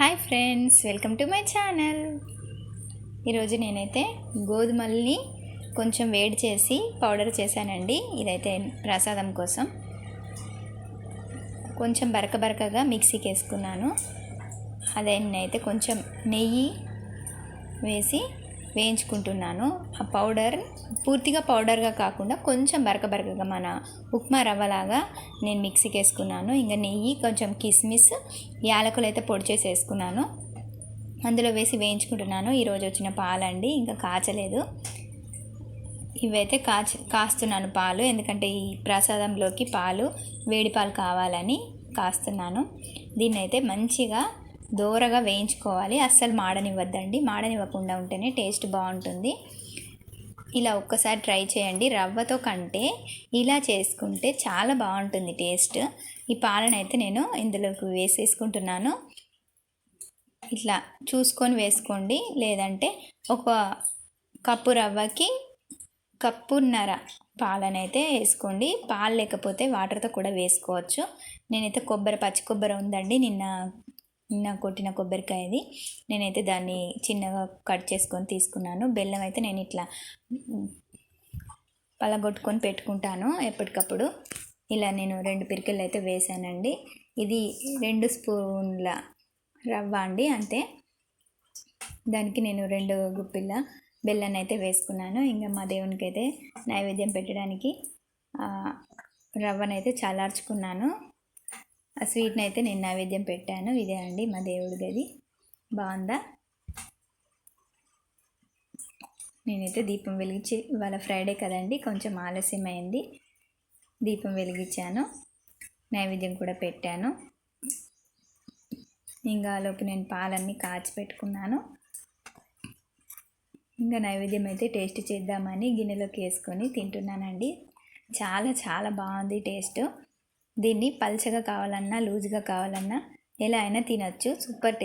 Hi friends welcome to my channel. ఈరోజు నేనైతే గోధుమల్ని కొంచెం వేడి చేసి పౌడర్ చేశానండి. ఇదైతే ప్రసాదం కోసం. కొంచెం బరక బరకగా మిక్సీకి వేసుకున్నాను. అదే నేనైతే కొంచెం నెయ్యి వేసి వేయించుకుంటున్నాను. ఆ పౌడర్ పూర్తిగా పౌడర్గా కాకుండా కొంచెం బరక బరకగా మన ఉప్మా రవ్వలాగా నేను మిక్సీకి వేసుకున్నాను. ఇంకా నెయ్యి కొంచెం కిస్మిస్ యాలకులు అయితే పొడి చేసి వేసుకున్నాను. అందులో వేసి వేయించుకుంటున్నాను. ఈరోజు వచ్చిన పాలండి ఇంకా కాచలేదు. ఇవైతే కాచ కాస్తున్నాను పాలు. ఎందుకంటే ఈ ప్రసాదంలోకి పాలు వేడి పాలు కావాలని కాస్తున్నాను. దీన్ని అయితే మంచిగా దోరగా వేయించుకోవాలి. అస్సలు మాడనివ్వద్దండి. మాడనివ్వకుండా ఉంటేనే టేస్ట్ బాగుంటుంది. ఇలా ఒక్కసారి ట్రై చేయండి. రవ్వతో కంటే ఇలా చేసుకుంటే చాలా బాగుంటుంది టేస్ట్. ఈ పాలన అయితే నేను ఇందులోకి వేసేసుకుంటున్నాను. ఇట్లా చూసుకొని వేసుకోండి. లేదంటే ఒక కప్పు రవ్వకి కప్పున్నర పాలనైతే వేసుకోండి. పాలు లేకపోతే వాటర్తో కూడా వేసుకోవచ్చు. నేనైతే కొబ్బరి పచ్చి కొబ్బరి ఉందండి. నిన్న నిన్న కొట్టిన కొబ్బరికాయది. నేనైతే దాన్ని చిన్నగా కట్ చేసుకొని తీసుకున్నాను. బెల్లం అయితే నేను ఇట్లా పలగొట్టుకొని పెట్టుకుంటాను ఎప్పటికప్పుడు. ఇలా నేను రెండు పిరికెళ్ళు అయితే వేసానండి. ఇది రెండు స్పూన్ల రవ్వ అండి అంతే. దానికి నేను రెండు గుప్పిళ్ళ బెల్లాన్ని అయితే వేసుకున్నాను. ఇంకా మా దేవునికి అయితే నైవేద్యం పెట్టడానికి రవ్వనైతే చల్లార్చుకున్నాను ఆ స్వీట్ని అయితే నేను నైవేద్యం పెట్టాను. ఇదే అండి మా దేవుడి గది. బాగుందా? నేనైతే దీపం వెలిగించి ఇవాళ ఫ్రైడే కదండి కొంచెం ఆలస్యం అయింది దీపం వెలిగించాను. నైవేద్యం కూడా పెట్టాను. ఇంకా లోపు నేను పాలన్నీ కాచి పెట్టుకున్నాను. ఇంకా నైవేద్యం అయితే టేస్ట్ చేద్దామని గిన్నెలోకి వేసుకొని తింటున్నానండి. చాలా చాలా బాగుంది టేస్ట్. దీన్ని పల్చగా కావాలన్నా లూజ్గా కావాలన్నా ఎలా అయినా తినొచ్చు. సూపర్